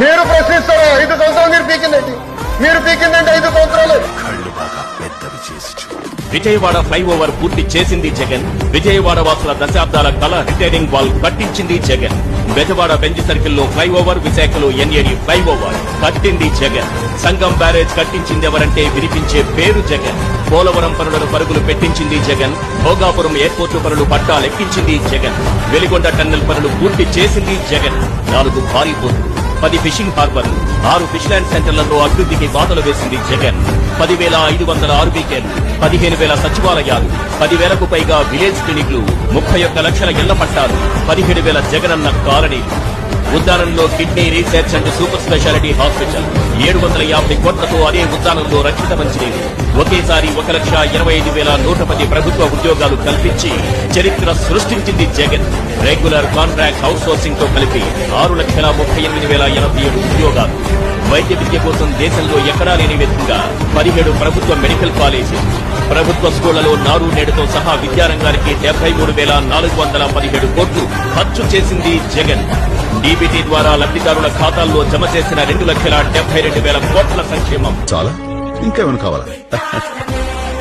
మీరు ప్రశ్నిస్తారా? ఐదు సంవత్సరాలు మీరు పీకిందండి. మీరు పీకిందండి ఐదు సంవత్సరాలు. కళ్ళు బాగా పెద్దవి చేసి విజయవాడ ఫ్లైఓవర్ పూర్తి చేసింది జగన్. విజయవాడ వాసుల దశాబ్దాల కళ రిటైరింగ్ వాల్ కట్టించింది జగన్. బెజవాడ బెంజ్ సర్కిల్లో ఫ్లైఓవర్ విశాఖలో ఎన్ఏడి ఫ్లైఓవర్ కట్టింది జగన్. సంగం బ్యారేజ్ కట్టించింది ఎవరంటే వినిపించే పేరు జగన్. పోలవరం పనులను పరుగులు పెట్టించింది జగన్. భోగాపురం ఎయిర్పోర్టు పనులు పట్టాలెక్కించింది జగన్. వెలిగొండ టన్నెల్ పనులు పూర్తి చేసింది జగన్. నాలుగు భారీ పోర్టులు పది ఫిషింగ్ హార్బర్లు ఆరు ఫిష్ ల్యాండ్ సెంటర్లలో అభివృద్ధికి బాటలు వేసింది జగన్. పదివేల ఐదు వందల ఆరు ఆర్బీకేలు పదిహేను వేల సచివాలయాలు పదివేలకు పైగా విలేజ్ క్లినిక్లు ముప్పై ఒక్క లక్షల ఇళ్ళ పట్టాలు పదిహేడు వేల జగనన్న కాలనీలు ఉద్దానంలో kidney research and super speciality hospital. ఏడు వందల యాభై కోట్లతో అదే ఉద్దానంలో రక్షిత మంచినీరు. ఒకేసారి ఒక లక్ష ఇరవై ఐదు వేల నూట పది ప్రభుత్వ ఉద్యోగాలు కల్పించి చరిత్ర సృష్టించింది జగన్. రెగ్యులర్ కాంట్రాక్ట్ హౌస్ సోర్సింగ్తో కలిపి ఆరు లక్షల ముప్పై ఎనిమిది వేల ఎనభై ఏడు ఉద్యోగాలు. వైద్య విద్య కోసం దేశంలో ఎక్కడా లేని విధంగా పదిహేడు ప్రభుత్వ మెడికల్ కాలేజీ ప్రభుత్వ స్కూళ్ళలో నారు నేడుతో సహా విద్యారంగానికి డెబ్బై మూడు వేల నాలుగు వందల పదిహేడు కోట్లు ఖర్చు చేసింది జగన్. డీబీటీ ద్వారా లబ్ధిదారుల ఖాతాల్లో జమ చేసిన రెండు లక్షల డెబ్బై రెండు వేల కోట్ల సంక్షేమం. చాలా? ఇంకేమైనా కావాలా?